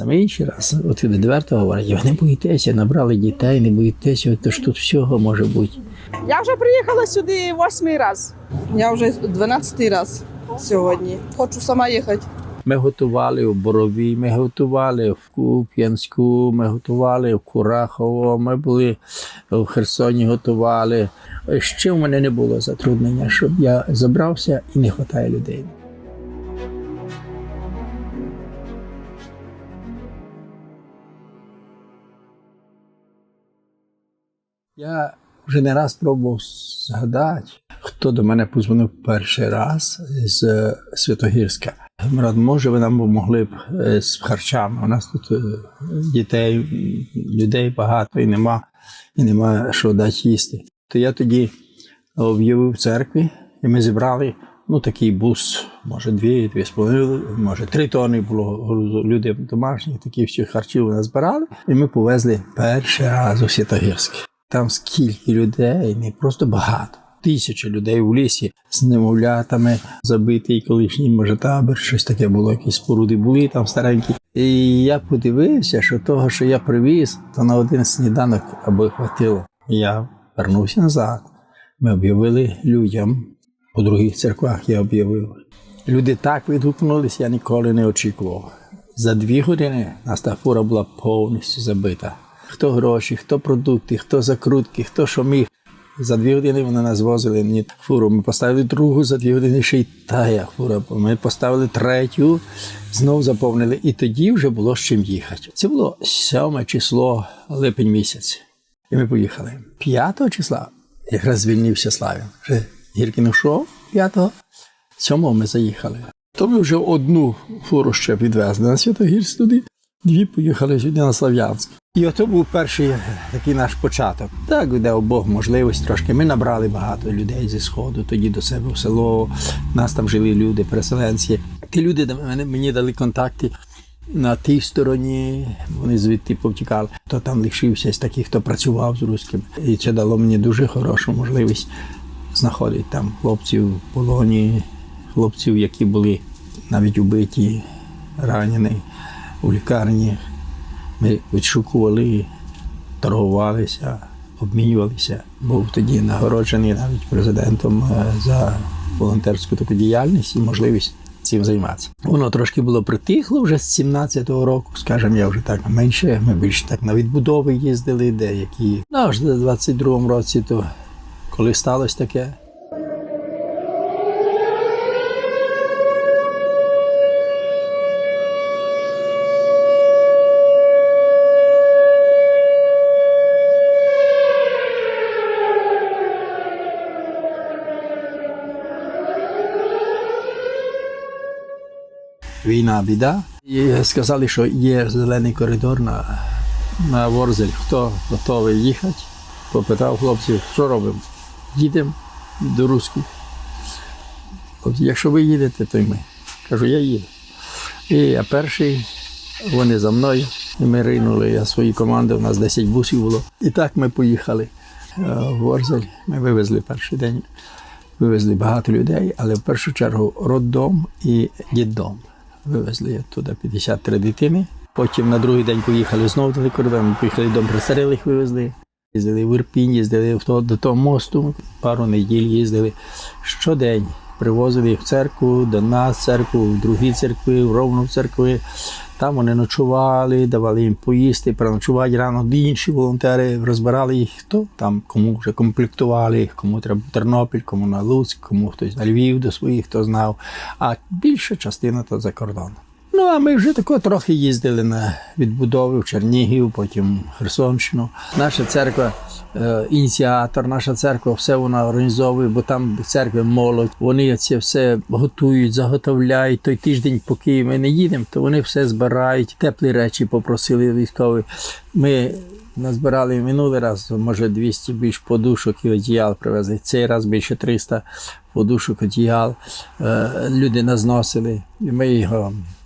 Саме інший раз, от відверто говорять, ви не боїтеся, набрали дітей, не боїтеся, то ж тут всього може бути. Я вже приїхала сюди восьмий раз. Я вже 12 раз сьогодні. Хочу сама їхати. Ми готували в Борові, ми готували в Куп'янську, ми готували в Курахово, ми були в Херсоні, готували. Ще в мене не було затруднення, щоб я забрався і не вистачає людей. Я вже не раз пробував згадати, хто до мене позвонив перший раз з Святогірська. Мрад, може, ви нам могли б е, з харчами. У нас тут е, дітей, людей багато і нема, і нема що дати їсти. То я тоді об'явив церкві, і ми зібрали ну, такий бус, може, дві, дві з половиною, може, три тони було грузу. Люди домашні, такі всі харчів у нас збирали. І ми повезли перший раз у Святогірське. Там скільки людей, не просто багато. Тисячі людей у лісі з немовлятами забитий колишній може табір, щось таке було, якісь споруди були там старенькі. І я подивився, що того, що я привіз, то на один сніданок аби хватило. Я вернувся назад. Ми об'явили людям, у других церквах я об'явив. Люди так відгукнулися, я ніколи не очікував. За дві години нас фура була повністю забита. Хто гроші, хто продукти, хто закрутки, хто що міг. За дві години вони нас возили мені фуру. Ми поставили другу, за дві години ще й тая фура. Ми поставили третю, знов заповнили, і тоді вже було з чим їхати. Це було сьоме число, липень місяць. І ми поїхали. П'ятого числа якраз звільнився Славін. Вже Гіркін йшов п'ятого, сьомого ми заїхали. То ми вже одну фуру ще відвезли на Святогірськ туди, дві поїхали сюди на Слав'янськ. І ото був перший такий наш початок. Так, дав Бог можливість трошки. Ми набрали багато людей зі Сходу, тоді до себе в село. У нас там жили люди, переселенці. Ті люди мені дали контакти на тій стороні, вони звідти повтікали. То там лишився з таких, хто працював з руським. І це дало мені дуже хорошу можливість знаходити там хлопців в полоні, хлопців, які були навіть убиті, ранені у лікарні. Ми відшукували, торгувалися, обмінювалися. Був тоді нагороджений навіть президентом е, за волонтерську таку діяльність і можливість цим займатися. Воно трошки було притихло вже з 17-го року, скажімо, я вже так менше. Ми більше так на відбудови їздили, деякі. Ну, аж в 22-му році, то коли сталося таке, війна, біда. І сказали, що є зелений коридор на, на Ворзель. Хто готовий їхати? Попитав хлопців, що робимо? Їдемо до русських. Якщо ви їдете, то й ми. Кажу, я їду. І я перший, вони за мною. І ми ринули, я свої команди, у нас 10 бусів було. І так ми поїхали в Ворзель. Ми вивезли перший день. Вивезли багато людей, але в першу чергу роддом і діддом. Вивезли туди 53 дитини. Потім на другий день поїхали знову до кордону, поїхали до престарелих, вивезли. Їздили в Ірпінь, їздили до того мосту, пару неділь їздили. Щодень привозили їх в церкву, до нас в церкву, в другі церкви, в Ровно в церкви. Там вони ночували, давали їм поїсти, переночувати рано. Інші волонтери розбирали їх, хто там кому вже комплектували, кому треба Тернопіль, кому на Луцьк, кому хтось на Львів до своїх, хто знав. А більша частина то за кордон. Ну, а ми вже тако трохи їздили на відбудови в Чернігів, потім Херсонщину. Наша церква ініціатор, наша церква все вона організовує, бо там в церкві молодь. Вони це все готують, заготовляють. Той тиждень, поки ми не їдемо, то вони все збирають. Теплі речі попросили військові. Ми назбирали минулий раз, може 200 більш подушок і одіял привезли. Цей раз більше 300 подушок, одіял. Е, Люди назносили. Ми його е,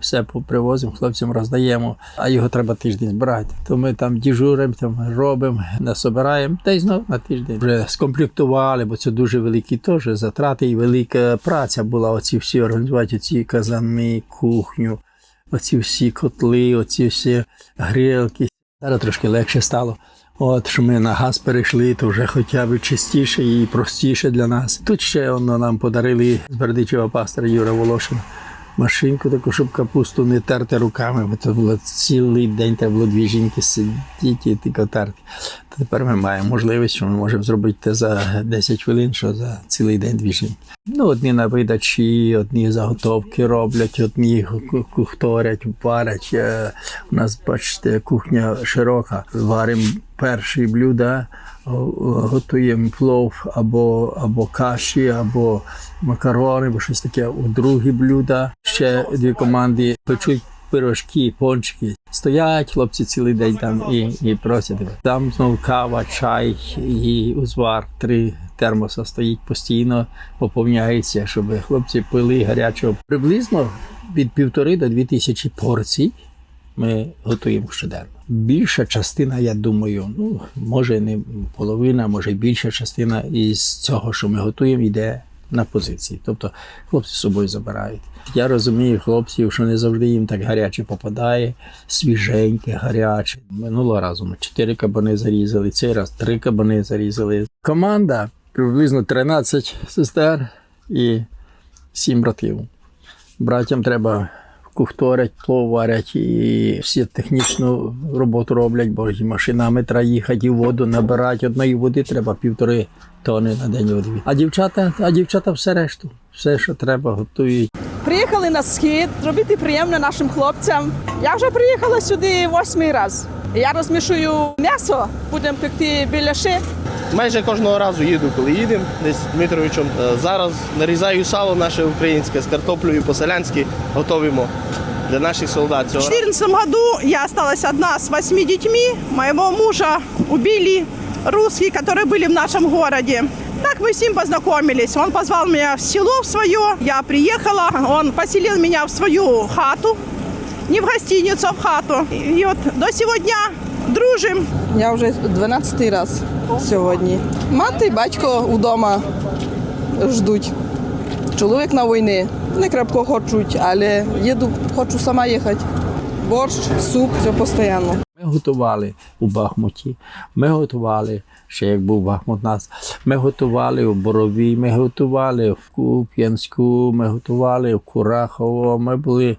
все привозимо, хлопцям роздаємо, а його треба тиждень збирати. То ми там діжуримо, там робимо, насобираємо, та й знов на тиждень. Вже скомплектували, бо це дуже великі теж затрати і велика праця була. Оці всі організувати ці казани, кухню. оці всі котли, оці всі грілки. Зараз трошки легше стало. От що ми на газ перейшли, то вже хоча б чистіше і простіше для нас. Тут ще воно нам подарили з Бердичева пастора Юра Волошина. Машинку таку, щоб капусту не терти руками, бо це було цілий день, треба було дві жінки сидіти і тільки терти. Тепер ми маємо можливість, що ми можемо зробити те за 10 хвилин, що за цілий день дві жінки. Ну, одні на видачі, одні заготовки роблять, одні ку- кухторять, варять. Е, У нас, бачите, кухня широка. Варимо перші блюда, готуємо плов або, або каші, або макарони, або щось таке. У другі блюда ще дві команди печуть пирожки, пончики. Стоять хлопці цілий день там і, і просять. Там знову кава, чай і узвар. Три термоса стоїть постійно, поповняється, щоб хлопці пили гарячого. Приблизно від півтори до дві тисячі порцій ми готуємо щоденно. Більша частина, я думаю, ну може не половина, може більша частина із цього, що ми готуємо, йде на позиції. Тобто хлопці з собою забирають. Я розумію хлопців, що не завжди їм так гаряче попадає, свіженьке, гаряче. Минулого разу ми чотири кабани зарізали, цей раз три кабани зарізали. Команда приблизно 13 сестер і 7 братів. Братям треба кухторять, плов варять і всі технічну роботу роблять, бо і машинами треба їхати, і воду набирати. Одної води треба півтори тони на день води. А дівчата, а дівчата все решту, все, що треба, готують. Приїхали на схід, зробити приємно нашим хлопцям. Я вже приїхала сюди восьмий раз. Я розмішую м'ясо, будемо пекти біляши. Майже кожного разу їду, коли їдемо десь з Дмитровичем. Е, Зараз нарізаю сало наше українське з картоплею по-селянськи готуємо для наших солдат. В 2014 году я осталась одна с восьми детьми. Моего мужа убили русские, которые были в нашем городе. Так мы с ним познакомились. Он позвал меня в село в свое. Я приехала. Он поселил меня в свою хату. Не в гостиницу, а в хату. И вот до сего дня дружим. Я вже 12 раз сьогодні. Мати і батько вдома ждуть. Чоловік на війні. Не крепко хочуть, але їду, хочу сама їхати. Борщ, суп, все постійно. Ми готували у Бахмуті, ми готували, ще як був Бахмут нас, ми готували у Борові, ми готували в Куп'янську, ми готували в Курахово, ми були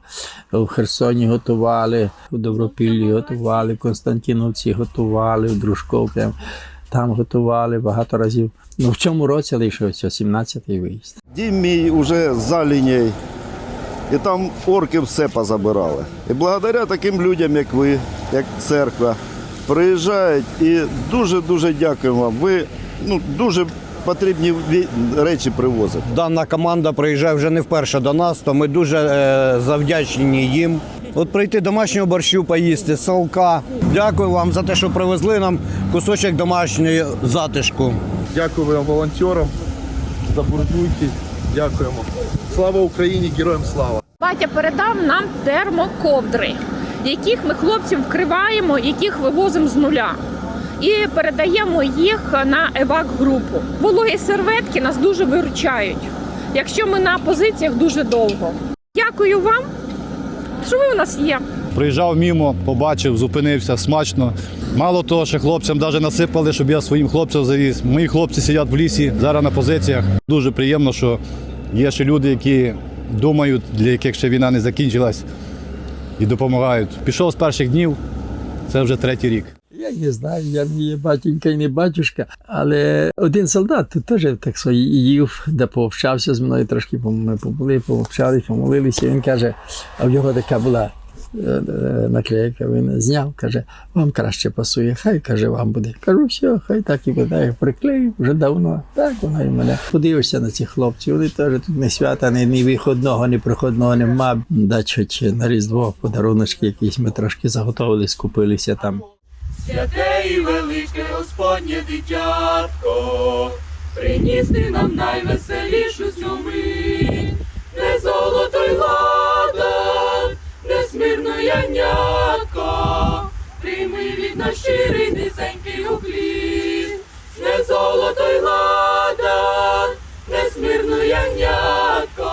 в Херсоні, готували, у Добропіллі готували, в Константиновці готували, в Дружковці. Там готували багато разів. Ну, в цьому році лишився 17-й виїзд. Дім мій уже за лінією. І там орки все позабирали. І благодаря таким людям, як ви, як церква, приїжджають і дуже-дуже дякуємо вам. Ви ну, дуже потрібні речі привозите. Дана команда приїжджає вже не вперше до нас, то ми дуже е, завдячні їм. От прийти домашнього борщу поїсти, салка. Дякую вам за те, що привезли нам кусочок домашньої затишку. Дякуємо волонтерам за буржуйки. Дякуємо. Слава Україні! Героям слава! Батя передав нам термоковдри, яких ми хлопців вкриваємо, яких вивозимо з нуля. І передаємо їх на евак-групу. Вологі серветки нас дуже виручають, якщо ми на позиціях дуже довго. Дякую вам, що ви у нас є. Приїжджав мімо, побачив, зупинився смачно. Мало того, що хлопцям навіть насипали, щоб я своїм хлопцям завіз. Мої хлопці сидять в лісі, зараз на позиціях. Дуже приємно, що є ще люди, які думають, для яких ще війна не закінчилась, і допомагають. Пішов з перших днів, це вже третій рік. Я не знаю, я не є батенька і не батюшка, але один солдат тут теж так свої їв, де пообщався з мною, трошки ми побули, пообщались, помолилися. Він каже, а в його така була наклейка, він зняв, каже, вам краще пасує, хай каже, вам буде. Кажу, все, хай так і буде. Я приклеїв вже давно. Так воно і мене. Подивишся на цих хлопців, вони теж тут не свята, ні, ні виходного, ні приходного нема. Хоч на Різдво подаруночки якісь ми трошки заготовили, скупилися там. Святе і велике Господнє дитятко, приніс нам найвеселішу нас щирий низенький уклін, не золото й ладан, не смирно янятко,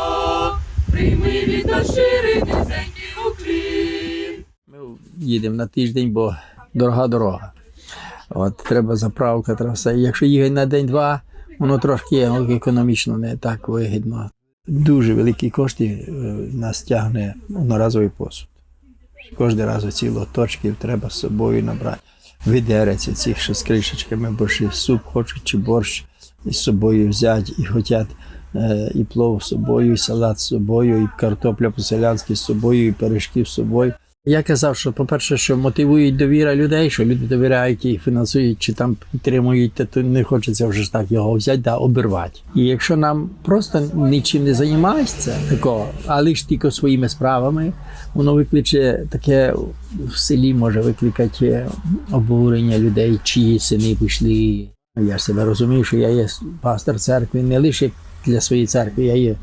прийми від нас щирий низенький уклін. Ми їдемо на тиждень, бо дорога дорога. От треба заправка, треба все. Якщо їхати на день-два, воно трошки економічно не так вигідно. Дуже великі кошти е, нас тягне одноразовий посуд. Кожен раз оці лоточки треба з собою набрати. Видереться цих, що з кришечками борщі, суп хочуть чи борщ із собою взяти і хочуть е, і плов з собою, і салат з собою, і картопля по-селянськи з собою, і пиріжки з собою. Я казав, що, по-перше, що мотивують довіра людей, що люди довіряють і фінансують, чи там підтримують, то- то не хочеться вже ж так його взяти да обірвати. І якщо нам просто нічим не займаєшся такого, а лише тільки своїми справами, воно викличе таке в селі може викликати обурення людей, чиї сини пішли. Я себе розумію, що я є пастор церкви не лише для своєї церкви, я є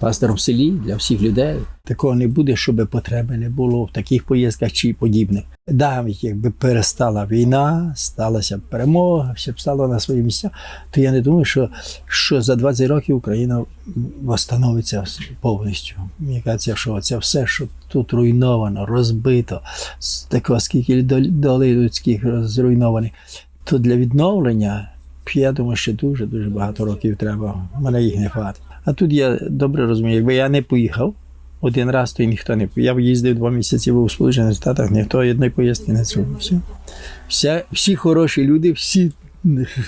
пастором в селі для всіх людей. Такого не буде, щоб потреби не було в таких поїздках чи подібних. Навіть якби перестала війна, сталася перемога, все б стало на свої місця, то я не думаю, що, що за 20 років Україна восстановиться повністю. Мені кажеться, що це все, що тут руйновано, розбито, такого скільки долей людських зруйнованих, то для відновлення, я думаю, що дуже-дуже багато років треба. Мене їх не хватить. А тут я добре розумію, якби я не поїхав один раз, то й ніхто не поїхав. Я їздив два місяці був у Сполучених Штатах, ніхто одної поїздки не зробив. Всі, всі хороші люди, всі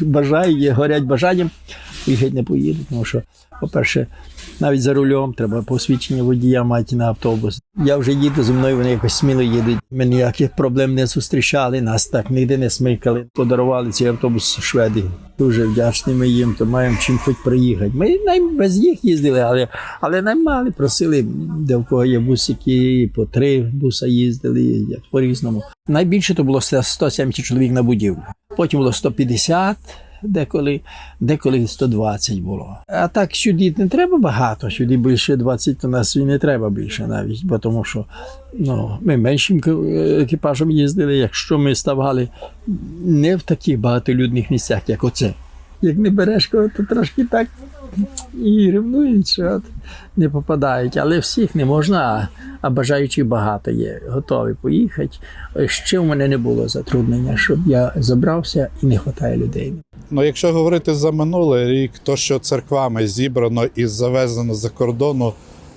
бажають, горять бажанням, поїхати не поїдуть. Тому що, по-перше, навіть за рулем треба посвідчення водія мати на автобус. Я вже їду зі мною, вони якось сміло їдуть. Ми ніяких проблем не зустрічали, нас так ніде не смикали. Подарували цей автобус шведи. Дуже вдячні ми їм, то маємо чим хоч приїхати. Ми най без їх їздили, але, але наймали, просили, де в кого є бусики, по три буса їздили, як по-різному. Найбільше то було 170 чоловік на будівлю. Потім було 150, деколи, деколи 120 було. А так сюди не треба багато, сюди більше 20, то нас і не треба більше навіть, бо тому що ну, ми меншим екіпажем їздили, якщо ми ставали не в таких багатолюдних місцях, як оце. Як не береш кого, то трошки так і ревнують, що от не попадають. Але всіх не можна, а, бажаючих багато є, готові поїхати. Ще в мене не було затруднення, щоб я забрався і не вистачає людей. Ну, якщо говорити за минулий рік, то що церквами зібрано і завезено за кордону,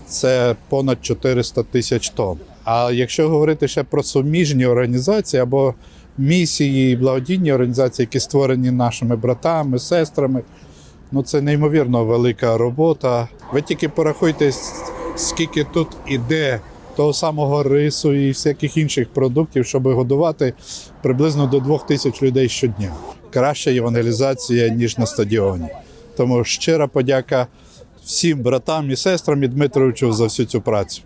це понад 400 тисяч тонн. А якщо говорити ще про суміжні організації або місії, і благодійні організації, які створені нашими братами, сестрами, ну це неймовірно велика робота. Ви тільки порахуйте, скільки тут іде того самого рису і всяких інших продуктів, щоб годувати приблизно до двох тисяч людей щодня. Краща євангелізація, ніж на стадіоні. Тому щира подяка всім братам і сестрам і Дмитровичу за всю цю працю.